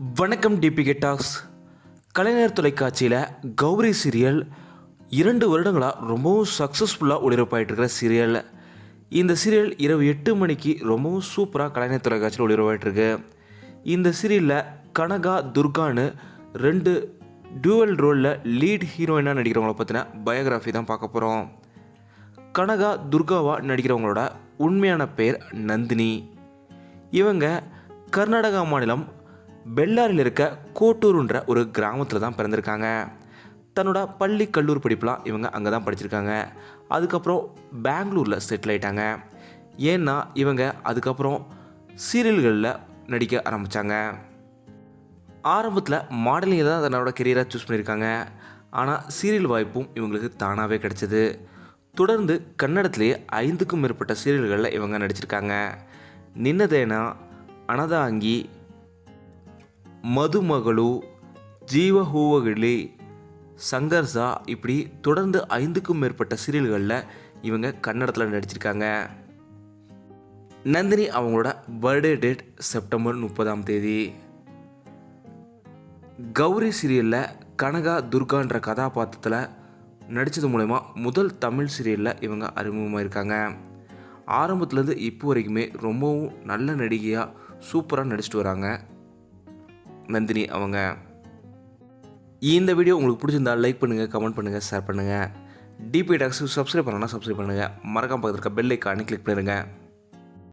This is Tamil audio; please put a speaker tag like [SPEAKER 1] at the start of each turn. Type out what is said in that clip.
[SPEAKER 1] வணக்கம் டிபிகே டாக்ஸ். கலைஞர் தொலைக்காட்சியில் கௌரி சீரியல் இரண்டு வருடங்களாக ரொம்பவும் சக்ஸஸ்ஃபுல்லாக ஒளிபரப்பாயிட்டிருக்கிற சீரியல் இந்த சீரியல் இரவு எட்டு மணிக்கு ரொம்பவும் சூப்பராக கலைஞர் தொலைக்காட்சியில் ஒளிபரப்பாயிட்டிருக்கு. இந்த சீரியலில் கனகா துர்கான்னு ரெண்டு டூவல் ரோலில் லீட் ஹீரோயினாக நடிக்கிறவங்கள பற்றின பயோகிராஃபி தான் பார்க்க போகிறோம் கனகா துர்காவா நடிக்கிறவங்களோட உண்மையான பெயர் நந்தினி. இவங்க கர்நாடகா மாநிலம் பெல்லாரில் இருக்க கோட்டூருன்ற ஒரு கிராமத்தில் தான் பிறந்திருக்காங்க. தன்னோட பள்ளி கல்லூரி படிப்புலாம் இவங்க அங்கே தான் படிச்சிருக்காங்க. அதுக்கப்புறம் பெங்களூரில் செட்டில் ஆயிட்டாங்க. ஏன்னா இவங்க அதுக்கப்புறம் சீரியல்களில் நடிக்க ஆரம்பித்தாங்க ஆரம்பத்தில் மாடலிங் தான் தன்னோட கெரியராக சூஸ் பண்ணியிருக்காங்க ஆனால் சீரியல் வாய்ப்பும் இவங்களுக்கு தானாகவே கிடச்சிது. தொடர்ந்து கன்னடத்திலேயே ஐந்துக்கும் மேற்பட்ட சீரியல்களில் இவங்க நடிச்சிருக்காங்க. நின்னதேனா அனதாங்கி மதுமகளோ ஜீவஹூவகளே சங்கர்ஸா இப்படி தொடர்ந்து ஐந்துக்கும் மேற்பட்ட சீரியல்களில் இவங்க கன்னடத்தில் நடிச்சிருக்காங்க. நந்தினி அவங்களோட பர்த்டே டேட் செப்டம்பர் முப்பதாம் தேதி. கௌரி சீரியலில் கனகா துர்கான்ற கதாபாத்திரத்தில் நடித்தது மூலயமா முதல் தமிழ் சீரியலில் இவங்க அறிமுகமாக இருக்காங்க ஆரம்பத்துலேருந்து இப்போ வரைக்குமே ரொம்பவும் நல்ல நடிகையாக சூப்பராக நடிச்சிட்டு வராங்க. நந்தினி அவங்க. இந்த வீடியோ உங்களுக்கு பிடிச்சிருந்தா லைக் பண்ணுங்கள் கமெண்ட் பண்ணுங்கள் ஷேர் பண்ணுங்கள் டிபி டாக்ஸுக்கு சப்ஸ்கிரைப் பண்ணலாம் சப்ஸ்கிரைப் பண்ணுங்கள் மறக்காம பக்கத்தில் இருக்க பெல் ஐக்கானே கிளிக் பண்ணிடுங்க